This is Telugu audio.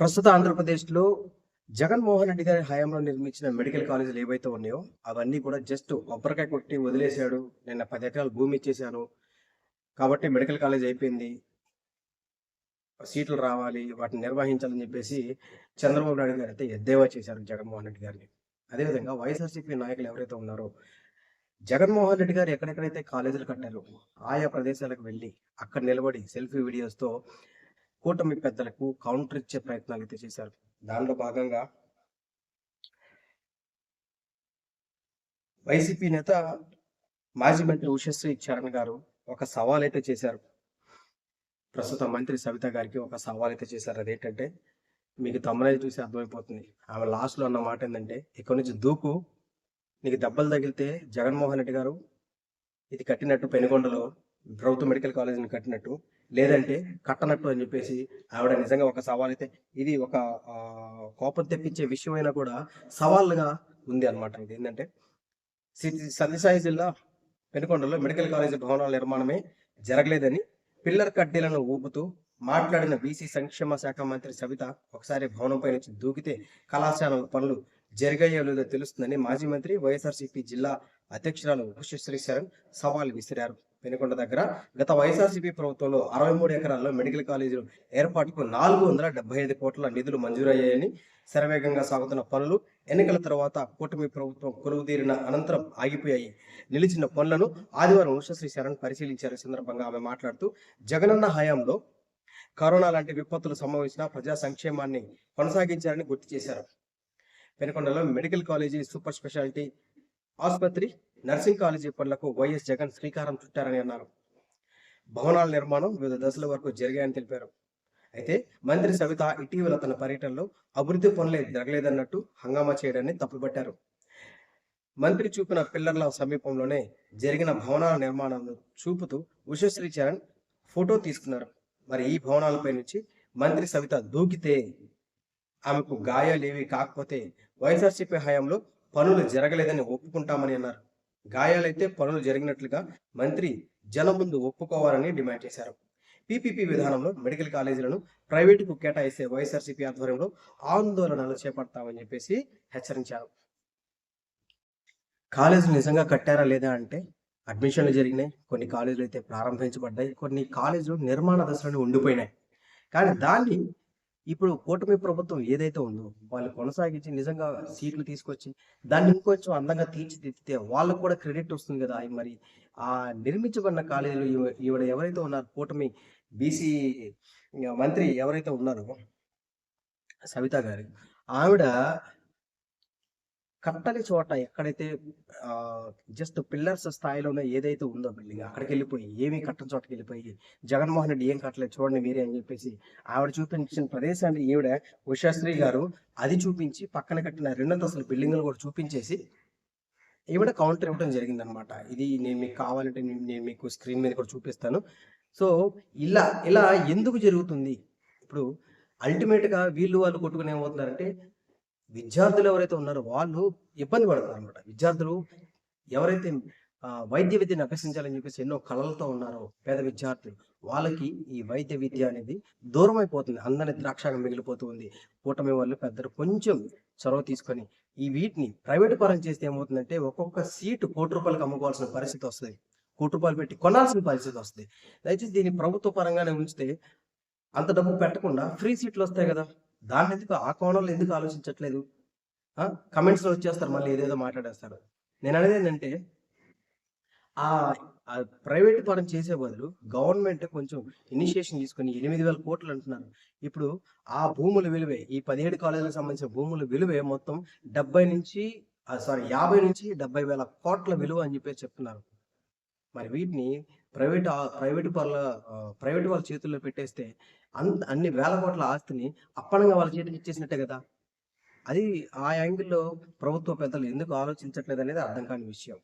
ప్రస్తుత ఆంధ్రప్రదేశ్లో జగన్మోహన్ రెడ్డి గారి హయాంలో నిర్మించిన మెడికల్ కాలేజీలు ఏవైతే ఉన్నాయో అవన్నీ కూడా జస్ట్ కొబ్బరికాయ కొట్టి వదిలేశాడు. నిన్న పది ఎకరాలు భూమి ఇచ్చేశాను. కాబట్టి మెడికల్ కాలేజ్ అయిపోయింది. సీట్లు రావాలి వాటిని నిర్వహించాలని చెప్పేసి చంద్రబాబు నాయుడు గారు అయితే ఎద్దేవా చేశారు జగన్మోహన్ రెడ్డి గారిని. అదేవిధంగా వైఎస్ఆర్సీపీ నాయకులు ఎవరైతే ఉన్నారో జగన్మోహన్ రెడ్డి గారు ఎక్కడెక్కడైతే కాలేజీలు కట్టారో ఆయా ప్రదేశాలకు వెళ్ళి అక్కడ నిలబడి సెల్ఫీ వీడియోస్తో కూటమి పెద్దలకు కౌంటర్ ఇచ్చే ప్రయత్నాలు అయితే చేశారు. దానిలో భాగంగా వైసీపీ నేత మాజీ మంత్రి ఉషశ్రీ చరణ్ గారు ఒక సవాల్ అయితే చేశారు. ప్రస్తుత మంత్రి సవిత గారికి ఒక సవాల్ అయితే చేశారు. అదేంటంటే మీకు తమ్ముడైతే చూసి అర్థమైపోతుంది. ఆమె లాస్ట్లో అన్న మాట ఏంటంటే ఇక్కడి నుంచి దూకు నీకు దెబ్బలు తగిలితే జగన్మోహన్ రెడ్డి గారు ఇది కట్టినట్టు పెనుగొండలో ప్రభుత్వ మెడికల్ కాలేజీని కట్టినట్టు లేదంటే కట్టనట్టు అని చెప్పేసి ఆవిడ నిజంగా ఒక సవాల్ అయితే ఇది ఒక కోపం తెప్పించే విషయమైనా కూడా సవాళ్ళుగా ఉంది అనమాట ఇది ఏంటంటే సత్యసాయి జిల్లా పెనుకొండలో మెడికల్ కాలేజీ భవనాల నిర్మాణమే జరగలేదని పిల్లర్ కడ్డీలను ఊపుతూ మాట్లాడిన బీసీ సంక్షేమ శాఖ మంత్రి సవిత ఒకసారి భవనంపై నుంచి దూకితే కళాశాల పనులు జరిగాయో లేదో తెలుస్తుందని మాజీ మంత్రి వైఎస్ఆర్సీపీ జిల్లా అధ్యక్షురాలు ఉషశ్రీ శరణ్ సవాల్ విసిరారు. పెనుకొండ దగ్గర గత వైఎస్ఆర్సీపీ ప్రభుత్వంలో అరవై మూడు ఎకరాల్లో మెడికల్ కాలేజీలు ఏర్పాటుకు నాలుగు వందల డెబ్బై ఐదు కోట్ల నిధులు మంజూరయ్యాయని శరవేగంగా సాగుతున్న పనులు ఎన్నికల తర్వాత కూటమి ప్రభుత్వం కొలువుదీరిన అనంతరం ఆగిపోయాయి. నిలిచిన పనులను ఆదివారం ఉషశ్రీ శరణ్ పరిశీలించారు. ఈ సందర్భంగా ఆమె మాట్లాడుతూ జగనన్న హయాంలో కరోనా లాంటి విపత్తులు సంభవించిన ప్రజా సంక్షేమాన్ని కొనసాగించారని గుర్తు చేశారు. పెనుకొండలో మెడికల్ కాలేజీ సూపర్ స్పెషాలిటీ ఆసుపత్రి నర్సింగ్ కాలేజీ పనులకు వైఎస్ జగన్ శ్రీకారం చుట్టారని అన్నారు. భవనాల నిర్మాణం వివిధ దశల వరకు జరిగాయని తెలిపారు. అయితే మంత్రి సవిత ఇటీవల తన పర్యటనలో అభివృద్ధి పనులే జరగలేదన్నట్టు హంగామా చేయడాన్ని తప్పుపట్టారు మంత్రి చూపిన పిల్లర్ల సమీపంలోనే జరిగిన భవనాల నిర్మాణం చూపుతూ ఉషశ్రీ చరణ్ ఫోటో తీసుకున్నారు. మరి ఈ భవనాలపై నుంచి మంత్రి సవిత దూకితే ఆమెకు గాయాలేవి కాకపోతే వైఎస్ఆర్సీపీ హయాంలో పనులు జరగలేదని ఒప్పుకుంటామని అన్నారు. గాయాలైతే పనులు జరిగినట్లుగా మంత్రి జనం ముందు ఒప్పుకోవాలని డిమాండ్ చేశారు. పీపీపీ విధానంలో మెడికల్ కాలేజీలను ప్రైవేటుకు కేటాయిస్తే వైఎస్ఆర్సీపీ ఆధ్వర్యంలో ఆందోళనలు చేపడతామని చెప్పేసి హెచ్చరించారు. కాలేజీలు నిజంగా కట్టారా లేదా అంటే అడ్మిషన్లు జరిగినాయి కొన్ని కాలేజీలు అయితే ప్రారంభించబడ్డాయి కొన్ని కాలేజీలు నిర్మాణ దశలోనే ఉండిపోయినాయి. కానీ దాన్ని ఇప్పుడు కూటమి ప్రభుత్వం ఏదైతే ఉందో వాళ్ళు కొనసాగించి నిజంగా సీట్లు తీసుకొచ్చి దాన్ని ఇంకొంచెం అందంగా తీర్చిదిద్దితే వాళ్ళకు కూడా క్రెడిట్ వస్తుంది కదా. మరి ఆ నిర్మించబడిన కాలేజీలు ఈవిడ ఎవరైతే ఉన్నారు కూటమి బీసీ మంత్రి ఎవరైతే ఉన్నారో సవిత గారు ఆవిడ కట్టని చోట ఎక్కడైతే జస్ట్ పిల్లర్స్ స్థాయిలోనే ఏదైతే ఉందో బిల్డింగ్ అక్కడికి వెళ్ళిపోయి ఏమీ కట్టని చోటకి వెళ్ళిపోయి జగన్మోహన్ రెడ్డి ఏం కట్టలేదు చూడండి మీరే అని చెప్పేసి ఆవిడ చూపించిన ప్రదేశాన్ని ఈవిడ ఉషాశ్రీ గారు అది చూపించి పక్కన కట్టిన రెండంతస్తుల బిల్డింగ్లు కూడా చూపించేసి ఈవిడ కౌంటర్ ఇవ్వడం జరిగిందనమాట. ఇది నేను మీకు కావాలంటే నేను మీకు స్క్రీన్ మీద కూడా చూపిస్తాను. సో ఇలా ఇలా ఎందుకు జరుగుతుంది? ఇప్పుడు అల్టిమేట్గా వీళ్ళు వాళ్ళు కొట్టుకుని ఏమవుతున్నారంటే విద్యార్థులు ఎవరైతే ఉన్నారో వాళ్ళు ఇబ్బంది పడుతున్నారు అనమాట విద్యార్థులు ఎవరైతే వైద్య విద్యను అభ్యసించాలని చెప్పేసి ఎన్నో కళలతో ఉన్నారో పేద విద్యార్థులు వాళ్ళకి ఈ వైద్య విద్య అనేది దూరం అయిపోతుంది. అందరి ద్రాక్షగా మిగిలిపోతూ ఉంది. కూటమి వాళ్ళు పెద్దలు కొంచెం చొరవ తీసుకొని ఈ వీటిని ప్రైవేట్ పరం చేస్తే ఏమవుతుందంటే ఒక్కొక్క సీటు కోటి రూపాయలకు అమ్ముకోవాల్సిన పరిస్థితి వస్తుంది. కోటి రూపాయలు పెట్టి కొనాల్సిన పరిస్థితి వస్తుంది. దయచేసి దీన్ని ప్రభుత్వ పరంగానే ఉంచితే అంత డబ్బు పెట్టకుండా ఫ్రీ సీట్లు వస్తాయి కదా. దాన్ని ఎందుకు ఆ కోణంలో ఎందుకు ఆలోచించట్లేదు? కమెంట్స్లో వచ్చేస్తారు మళ్ళీ ఏదేదో మాట్లాడేస్తారు. నేను అనేది ఏంటంటే ఆ ప్రైవేట్ పరం చేసే బదులు గవర్నమెంట్ కొంచెం ఇనిషియేషన్ తీసుకొని ఎనిమిది వేల కోట్లు అంటున్నారు. ఇప్పుడు ఆ భూముల విలువే ఈ పదిహేడు కాలేజీలకు సంబంధించిన భూముల విలువే మొత్తం డెబ్బై నుంచి సారీ యాభై నుంచి డెబ్బై వేల కోట్ల విలువ అని చెప్పేసి చెప్తున్నారు. మరి వీటిని ప్రైవేట్ ప్రైవేట్ వాళ్ళ ప్రైవేట్ వాళ్ళ చేతుల్లో పెట్టేస్తే అంత అన్ని వేల కోట్ల ఆస్తిని అప్పనంగా వాళ్ళ చేతికి ఇచ్చేసినట్టే కదా. అది ఆ యాంగిల్లో ప్రభుత్వ పెద్దలు ఎందుకు ఆలోచించట్లేదు అనేది అర్థం కాని విషయం.